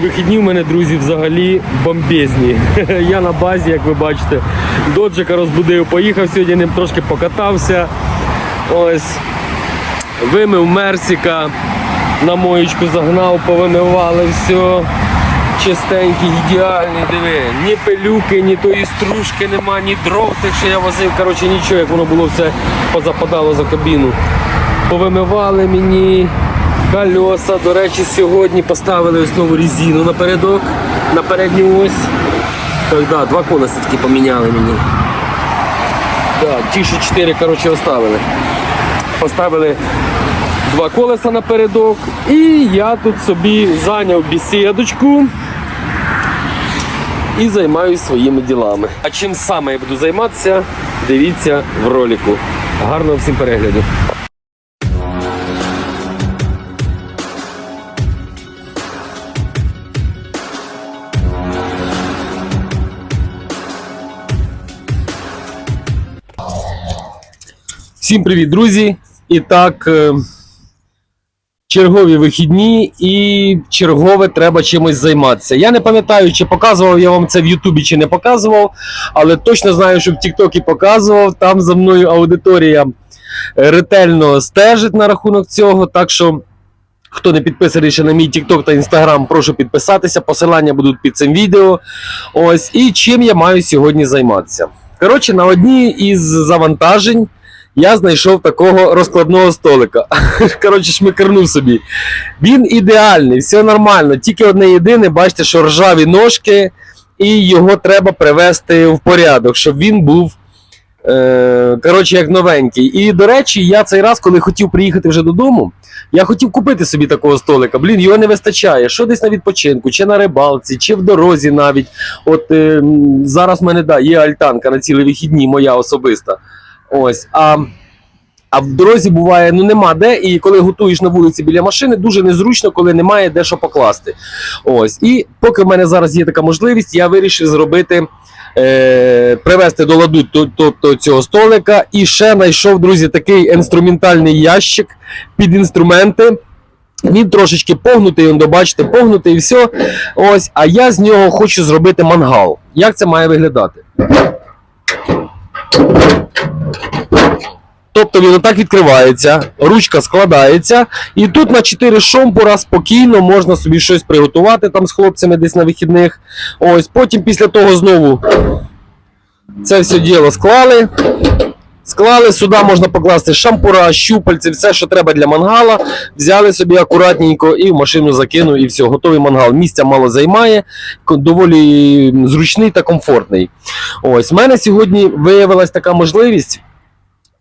Вихідні в мене, друзі, взагалі бомбезні. Я на базі, як ви бачите, доджика розбудив, поїхав сьогодні, ним трошки покатався. Ось вимив Мерсіка, на моєчку загнав, повимивали все. Чистенький, ідеальний, диви. Ні пилюки, ні тої стружки нема, ні дров тих, що я возив. Коротше, нічого, як воно було все позападало за кабіну. Повимивали мені колеса. До речі, сьогодні поставили ось нову резину напередок, на передню ось. Так, да, два колеса такі поміняли мені. Да, ті, що чотири, коротше, оставили. Поставили два колеса напередок. І я тут собі зайняв бесідочку і займаюся своїми ділами. А чим саме я буду займатися, дивіться в ролику. Гарного всім перегляду. Всім привіт, друзі! І так, е, чергові вихідні і чергове треба чимось займатися. Я не пам'ятаю, чи показував я вам це в Ютубі, чи не показував, але точно знаю, що в Тіктокі показував. Там за мною аудиторія е, ретельно стежить на рахунок цього. Так що, хто не підписаний ще на мій Тікток та Інстаграм, прошу підписатися. Посилання будуть під цим відео. Ось і чим я маю сьогодні займатися. Коротше, на одній із завантажень я знайшов такого розкладного столика. Коротше, шмикернув собі. Він ідеальний, все нормально. Тільки одне єдине, бачите, що ржаві ножки, і його треба привести в порядок, щоб він був. Е, коротше, як новенький. І до речі, я цей раз, коли хотів приїхати вже додому, я хотів купити собі такого столика. Блін, його не вистачає. Що десь на відпочинку, чи на рибалці, чи в дорозі навіть. От е, зараз в мене да, є альтанка на цілі вихідні, моя особиста. Ось. А, а в дорозі буває, ну нема де, і коли готуєш на вулиці біля машини, дуже незручно, коли немає де що покласти. Ось. І поки в мене зараз є така можливість, я вирішив зробити. Е, привести до ладу то- тобто цього столика. І ще знайшов, друзі, такий інструментальний ящик під інструменти. Він трошечки погнутий, он бачите, погнутий і все. Ось, а я з нього хочу зробити мангал. Як це має виглядати? Тобто він отак відкривається, ручка складається, і тут на 4 шомпура спокійно можна собі щось приготувати там з хлопцями десь на вихідних. Ось, потім після того знову це все діло склали. Склали, сюди можна покласти шампура, щупальці, все, що треба для мангала. Взяли собі акуратненько і в машину закинув, і все, готовий мангал. Місця мало займає, доволі зручний та комфортний. Ось, в мене сьогодні виявилась така можливість.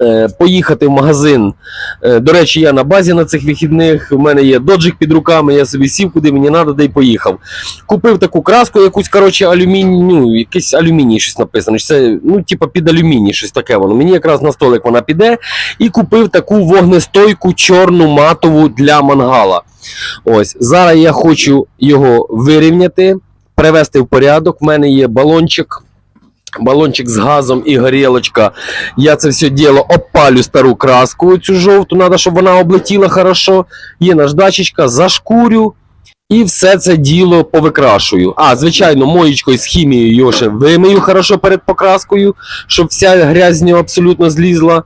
Е, Поїхати в магазин. Е, До речі, я на базі на цих вихідних. У мене є доджик під руками, я собі сів, куди мені треба, де й поїхав. Купив таку краску, якусь, коротше, алюміній, ну, якийсь алюміній щось написано. Це, ну, типа під алюміній, щось таке воно. Мені якраз на столик вона піде. І купив таку вогнестойку чорну матову для мангала. Ось, зараз я хочу його вирівняти, привести в порядок. У мене є балончик. Балончик з газом і горілочка. Я це все діло опалю стару краску, цю жовту, треба, щоб вона облетіла хорошо. Є наждачечка, зашкурю. І все це діло повикрашую. А, звичайно, моєчкою з хімією його ще вимию хорошо перед покраскою, щоб вся нього абсолютно злізла.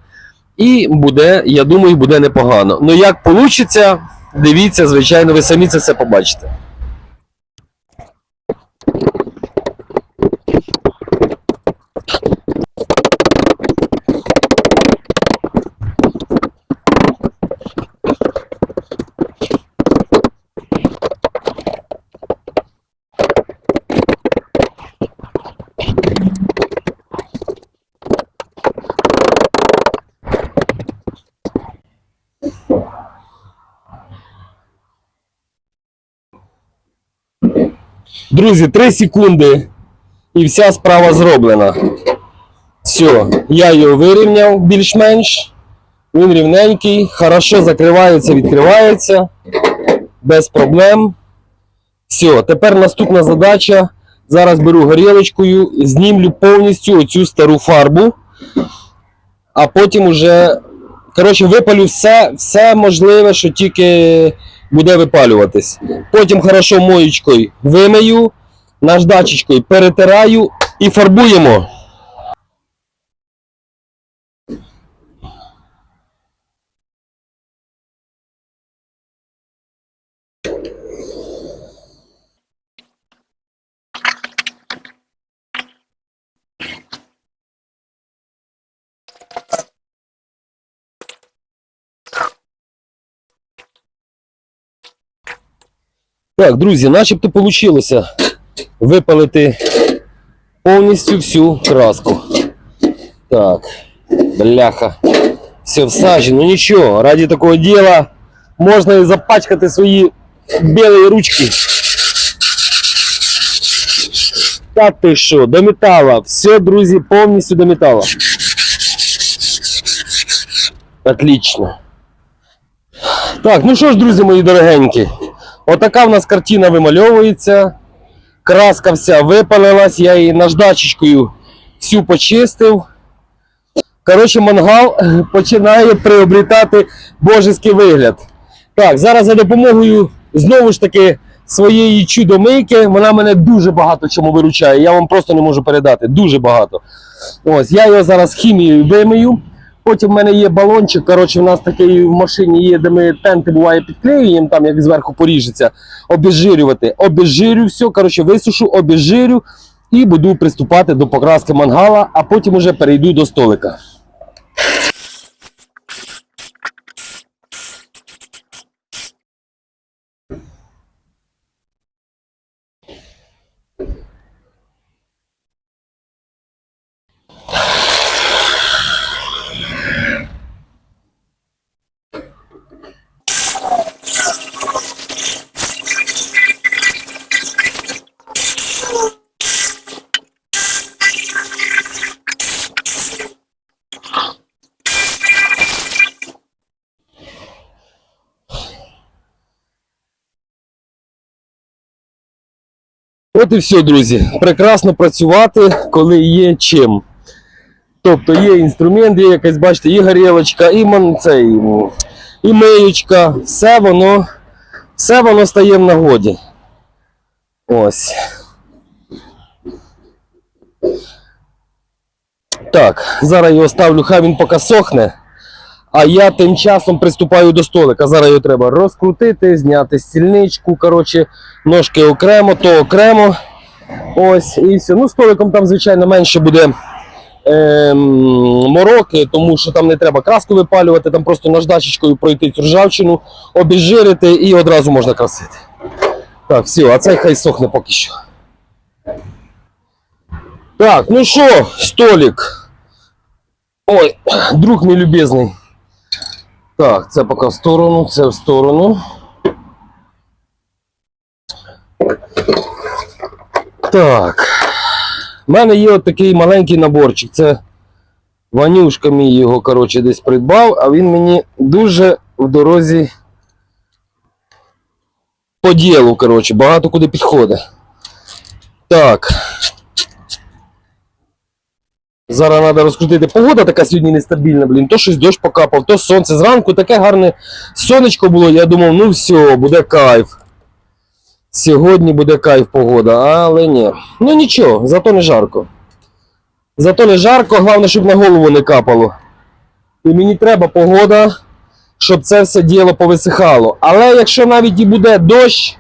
І буде, я думаю, буде непогано. Ну як вийде, дивіться, звичайно, ви самі це все побачите. Друзі, 3 секунди і вся справа зроблена. Все, я його вирівняв більш-менш. Він рівненький, хорошо закривається, відкривається. Без проблем. Все, тепер наступна задача. Зараз беру горілочкою, знімлю повністю оцю стару фарбу, а потім уже, коротше, випалю все, все можливе, що тільки буде випалюватись. Потім хорошо моєчкою вимию, наждачечкою перетираю і фарбуємо. Так, друзі, начебто вийшло випалити повністю всю краску. Так, бляха. Все всаджено, ну нічого, ради такого діла можна і запачкати свої білі ручки. Та ти що, до металла. Все, друзі, повністю до металла. Отлично. Так, ну що ж, друзі мої дорогенькі, отака в нас картина вимальовується. Краска вся випалилась, я її наждачечкою всю почистив. Коротше, мангал починає приобретати божеський вигляд. Так, зараз за допомогою знову ж таки своєї чудомийки, вона мене дуже багато чому виручає. Я вам просто не можу передати. Дуже багато. Ось, я його зараз хімією вимию. Потім в мене є балончик. Коротше, у нас такий в машині є, де ми тенти буває підклеюємо, там як зверху поріжеться, обезжирювати. Обезжирю все, коротше, висушу, обезжирю і буду приступати до покраски мангала, а потім уже перейду до столика. От і все, друзі. Прекрасно працювати, коли є чим. Тобто є інструмент, є якась, бачите, і горілочка, і ман, цей, і миючка. Все воно, все воно стає в нагоді. Ось. Так, зараз його ставлю, хай він поки сохне. А я тим часом приступаю до столика. Зараз його треба розкрутити, зняти стільничку, коротше, ножки окремо, то окремо. Ось, і все. Ну, столиком там, звичайно, менше буде ем, мороки, тому що там не треба краску випалювати, там просто наждачечкою пройти цю ржавчину, обезжирити і одразу можна красити. Так, все, а цей хай сохне поки що. Так, ну що, столик. Ой, друг мій любезний. Так, це поки в сторону, це в сторону. Так. У мене є от такий маленький наборчик. Це Ванюшка мій його, коротше, десь придбав, а він мені дуже в дорозі по ділу, коротше, багато куди підходить. Так. Зараз треба розкрутити. Погода така сьогодні нестабільна, блін. То щось дощ покапав, то сонце. Зранку таке гарне сонечко було. Я думав, ну все, буде кайф. Сьогодні буде кайф погода, але ні. Ну нічого, зато не жарко. Зато не жарко, головне, щоб на голову не капало. І мені треба погода, щоб це все діло повисихало. Але якщо навіть і буде дощ,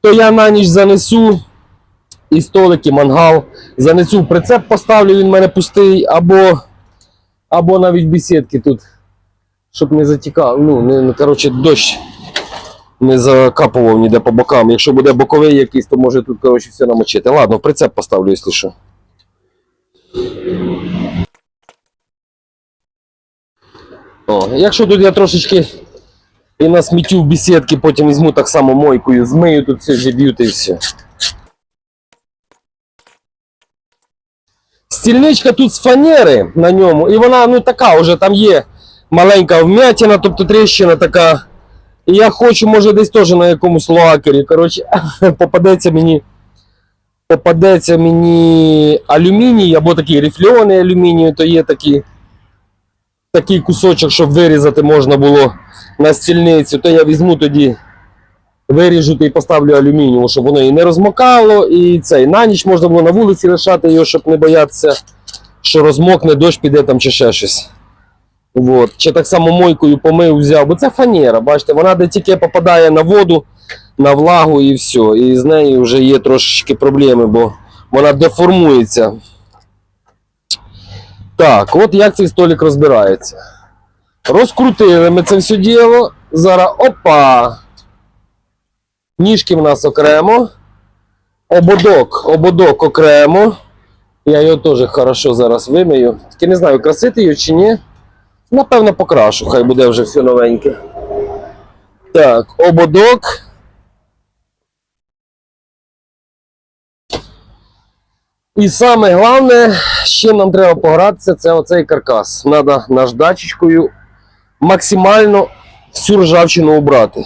то я на ніч занесу і столики, мангал. Занесу прицеп, поставлю, він в мене пустий, або, або навіть бесідки тут, щоб не затікав. Ну, не, не, коротше, дощ не закапував ніде по бокам. Якщо буде боковий якийсь, то може тут коротше, все намочити. Ладно, прицеп поставлю, якщо що. О, якщо тут я трошечки і на сміттю в бесідки, потім візьму так само мойкою, змию тут все зіб'ю і все. Стільничка тут з фанери на ньому, і вона ну така вже там є маленька вмятина, тобто тріщина така. І я хочу, може, десь теж на якомусь лакері. Коротше, попадеться мені. Попадеться мені алюміній або такий рифльований алюміній, то є такий, такий кусочок, щоб вирізати можна було на стільницю, то я візьму тоді Виріжу та і поставлю алюмінієву, щоб воно і не розмокало, і цей на ніч можна було на вулиці лишати його, щоб не боятися, що розмокне, дощ піде там чи ще щось. От. Чи так само мойкою помив, взяв, бо це фанера, бачите, вона де тільки попадає на воду, на влагу і все. І з нею вже є трошечки проблеми, бо вона деформується. Так, от як цей столик розбирається. Розкрутили ми це все діло. Зараз опа! Ніжки в нас окремо. Ободок, ободок окремо. Я його теж хорошо зараз вимию. Тільки не знаю, красити його чи ні. Напевно, покрашу, хай буде вже все новеньке. Так, ободок. І саме головне, з чим нам треба погратися, це оцей каркас. Треба наждачечкою максимально всю ржавчину убрати.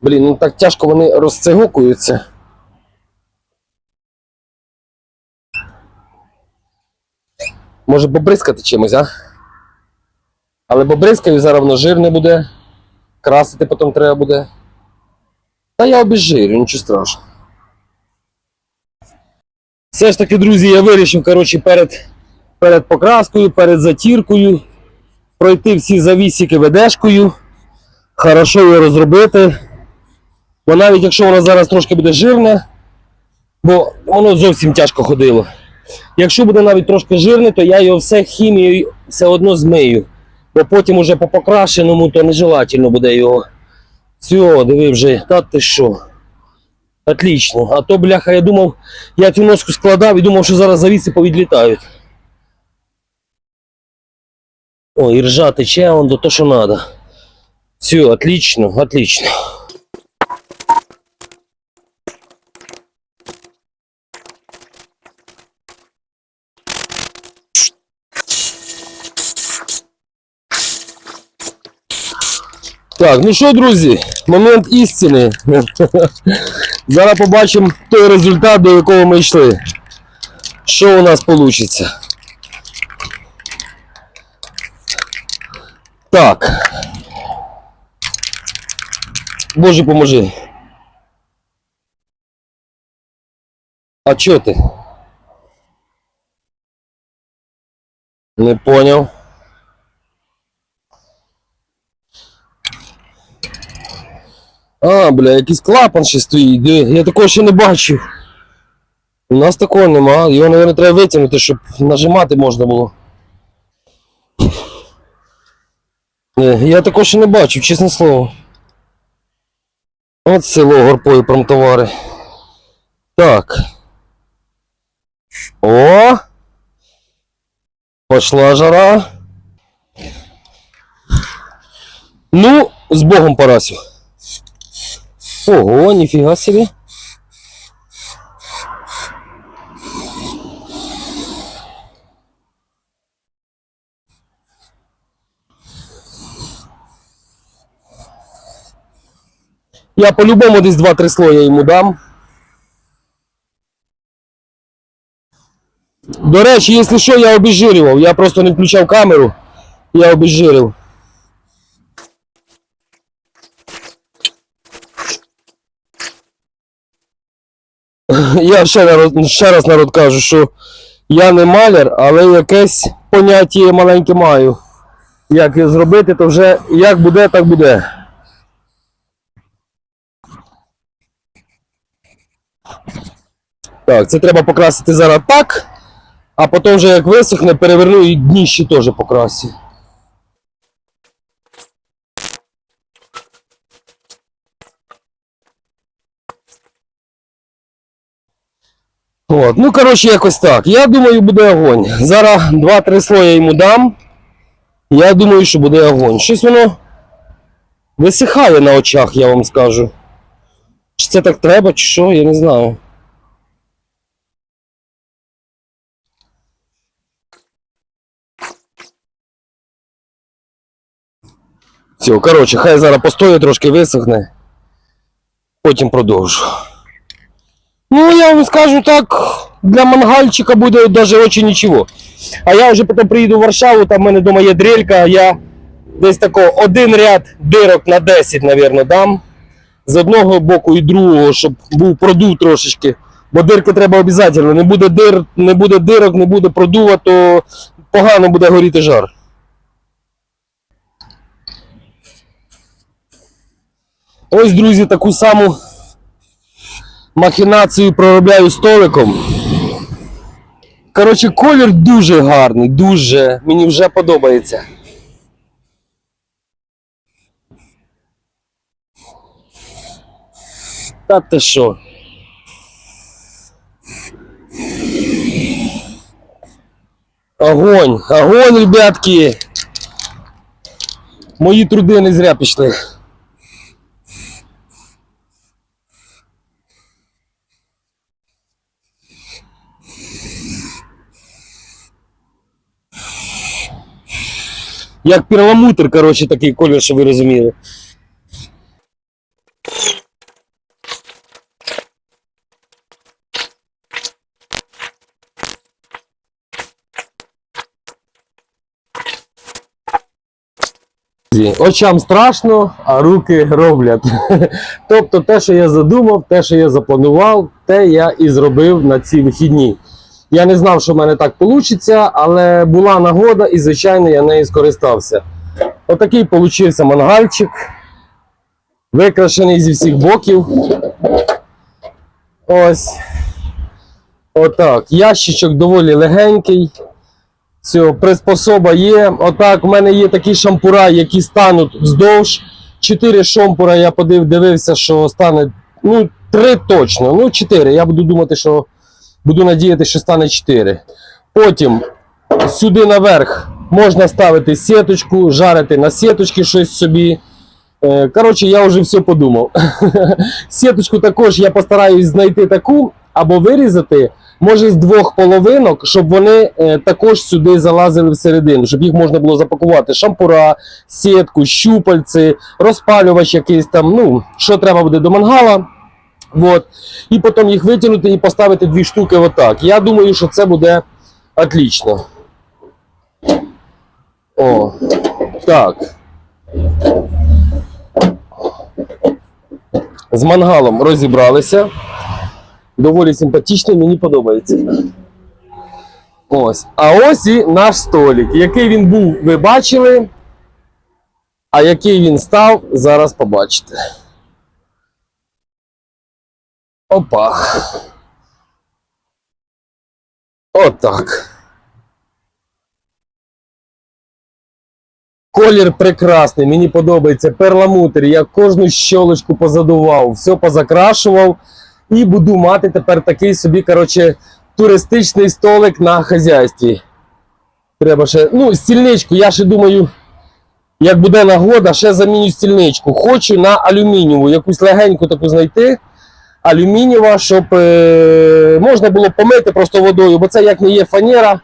Блін, ну так тяжко вони розцегукуються. Може побризкати чимось, а? Але побризкаю, зараз воно жирне буде. Красити потім треба буде. Та я обезжирю, нічого страшного. Все ж таки, друзі, я вирішив, коротше, перед, перед покраскою, перед затіркою пройти всі завісики ведешкою, хорошо його розробити. Бо навіть якщо воно зараз трошки буде жирне, бо воно зовсім тяжко ходило. Якщо буде навіть трошки жирне, то я його все хімією все одно змию. Бо потім уже по покрашеному, то нежелательно буде його. Все, диви вже, та ти що. Отлично. А то, бляха, я думав, я цю носку складав і думав, що зараз завіси повідлітають. О, і ржа тече, он то, що треба. Все, отлично, отлично. Так, ну що, друзі, момент істини. Зараз побачимо той результат, до якого ми йшли. Що у нас вийде? Так. Боже, поможи. А чо ти? Не поняв. А, бля, якийсь клапан ще стоїть. Я такого ще не бачив. У нас такого нема. Його, мабуть, треба витягнути, щоб нажимати можна було. Е, Я такого ще не бачив, чесне слово. От село горпою промтовари. Так. О! Пошла жара. Ну, з Богом, Парасю. Ого, ніфіга собі. Я по-любому десь 2-3 слоя йому дам. До речі, якщо що, я обезжирював. Я просто не включав камеру. Я обезжирив. Я ще, народ, ще раз народ кажу, що я не маляр, але якесь поняття маленьке маю. Як зробити, то вже як буде, так буде. Так, це треба покрасити зараз так, а потім вже як висохне, переверну і дніще теж покрасю. От, ну коротше, якось так. Я думаю, буде огонь. Зараз 2-3 слоя йому дам. Я думаю, що буде огонь. Щось воно висихає на очах, я вам скажу. Чи це так треба, чи що, я не знаю. Все, коротше, хай зараз постоє, трошки висохне. Потім продовжу. Ну, я вам скажу так, для мангальчика буде навіть очень нічого. А я вже потім приїду в Варшаву, там в мене вдома є дрелька, я десь тако один ряд дирок на 10, мабуть, дам. з одного боку і другого, щоб був продув трошечки. Бо дирки треба обов'язково. Не буде дир, не буде дирок, не буде продува, то погано буде горіти жар. Ось, друзі, таку саму махінацію проробляю столиком. Коротше, колір дуже гарний, дуже. Мені вже подобається. Та ти що? Огонь, огонь, ребятки! Мої труди не зря пішли. Як перламутр, коротше, такий колір, щоб ви розуміли. Очам страшно, а руки роблять. тобто те, що я задумав, те, що я запланував, те я і зробив на ці вихідні. Я не знав, що в мене так вийде, але була нагода і, звичайно, я нею скористався. Отакий получився мангальчик, викрашений зі всіх боків. Ось. Отак. Ящичок доволі легенький. Все, приспособа є. Отак, у мене є такі шампура, які стануть вздовж. Чотири шампура я подив, дивився, що стане. Ну, три точно. Ну, чотири. Я буду думати, що буду надіяти, що стане чотири. Потім сюди наверх можна ставити сіточку, жарити на сіточки щось собі. Е, Коротше, я вже все подумав. Сіточку також я постараюсь знайти таку або вирізати, може з двох половинок, щоб вони е, також сюди залазили всередину, щоб їх можна було запакувати. Шампура, сітку, щупальці, розпалювач якийсь там, ну, що треба буде до мангала. Вот. І потім їх витягнути і поставити дві штуки отак. Я думаю, що це буде отлично. О, так. З мангалом розібралися. Доволі симпатичний, мені подобається. Ось. А ось і наш столик. Який він був, ви бачили. А який він став, зараз побачите. Опа. Отак. Колір прекрасний, мені подобається перламутр. Я кожну щолочку позадував, все позакрашував. І буду мати тепер такий собі, коротше, туристичний столик на хазяйстві. Треба ще. Ну, стільничку, я ще думаю, як буде нагода, ще заміню стільничку. Хочу на алюмінієву, якусь легеньку таку знайти. Алюмінієва, щоб е, можна було помити просто водою, бо це як не є фанера,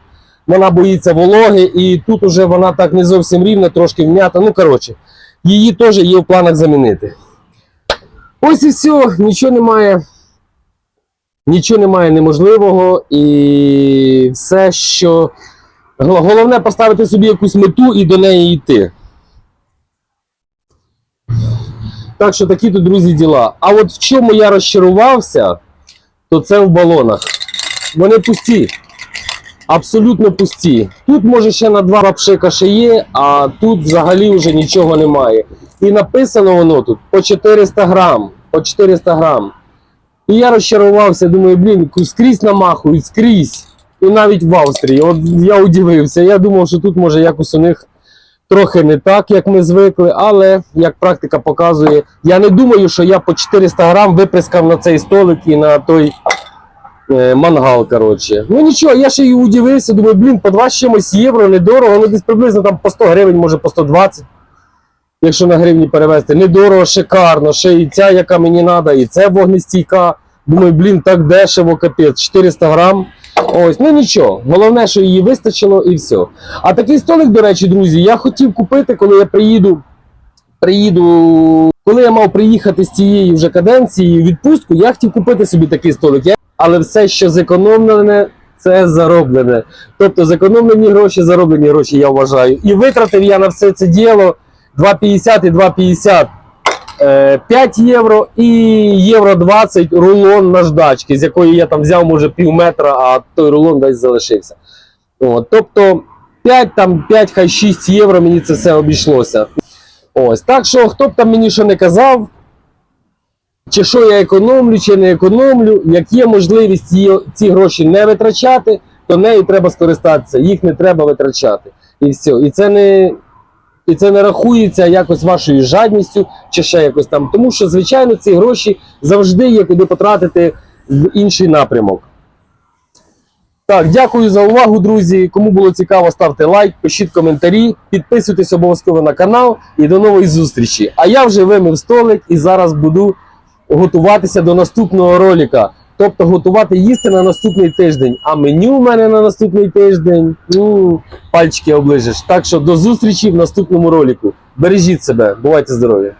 вона боїться вологи, і тут уже вона так не зовсім рівна, трошки вм'ята. Ну, коротше, її теж є в планах замінити. Ось і все, нічого немає. Нічого немає неможливого, і все, що головне поставити собі якусь мету і до неї йти. Так що такі тут, друзі, діла. А от в чому я розчарувався, то це в балонах. Вони пусті. Абсолютно пусті. Тут, може, ще на два лапшика ще є, а тут взагалі вже нічого немає. І написано воно тут по 400 грам. По 400 грам. І я розчарувався, думаю, блін, скрізь намахують, скрізь. І навіть в Австрії. От я удивився. Я думав, що тут може якось у них трохи не так, як ми звикли, але як практика показує, я не думаю, що я по 400 грам виприскав на цей столик і на той е, мангал. коротше. Ну нічого, я ще й удивився, думаю, блін, по 2 з чимось євро, недорого, ну десь приблизно там по 100 гривень, може по 120. Якщо на гривні перевести, недорого, шикарно, ще і ця, яка мені треба, і це вогнестійка. Думаю, блін, так дешево, капець, 400 грам. Ось, ну нічого. Головне, що її вистачило і все. А такий столик, до речі, друзі, я хотів купити, коли я приїду. Приїду, коли я мав приїхати з цієї вже каденції відпустку, я хотів купити собі такий столик. Але все, що зекономлене, це зароблене. Тобто зекономлені гроші, зароблені гроші, я вважаю. І витратив я на все це діло 2,50 і 2,50. Е, 5 євро і євро 20 рулон наждачки, з якої я там взяв, може, пів метра, а той рулон десь залишився. От, тобто 5, там, 5, хай 6 євро мені це все обійшлося. Ось. Так що, хто б там мені що не казав, чи що я економлю, чи не економлю, як є можливість ці гроші не витрачати, то нею треба скористатися, їх не треба витрачати. І все. І це не, і це не рахується якось вашою жадністю чи ще якось там. Тому що, звичайно, ці гроші завжди є куди потратити в інший напрямок. Так, дякую за увагу, друзі. Кому було цікаво, ставте лайк, пишіть коментарі, підписуйтесь обов'язково на канал і до нової зустрічі. А я вже вимив столик і зараз буду готуватися до наступного ролика. Тобто готувати їсти на наступний тиждень. А меню в мене на наступний тиждень. Ну, пальчики оближеш. Так що до зустрічі в наступному ролику. Бережіть себе, бувайте здорові!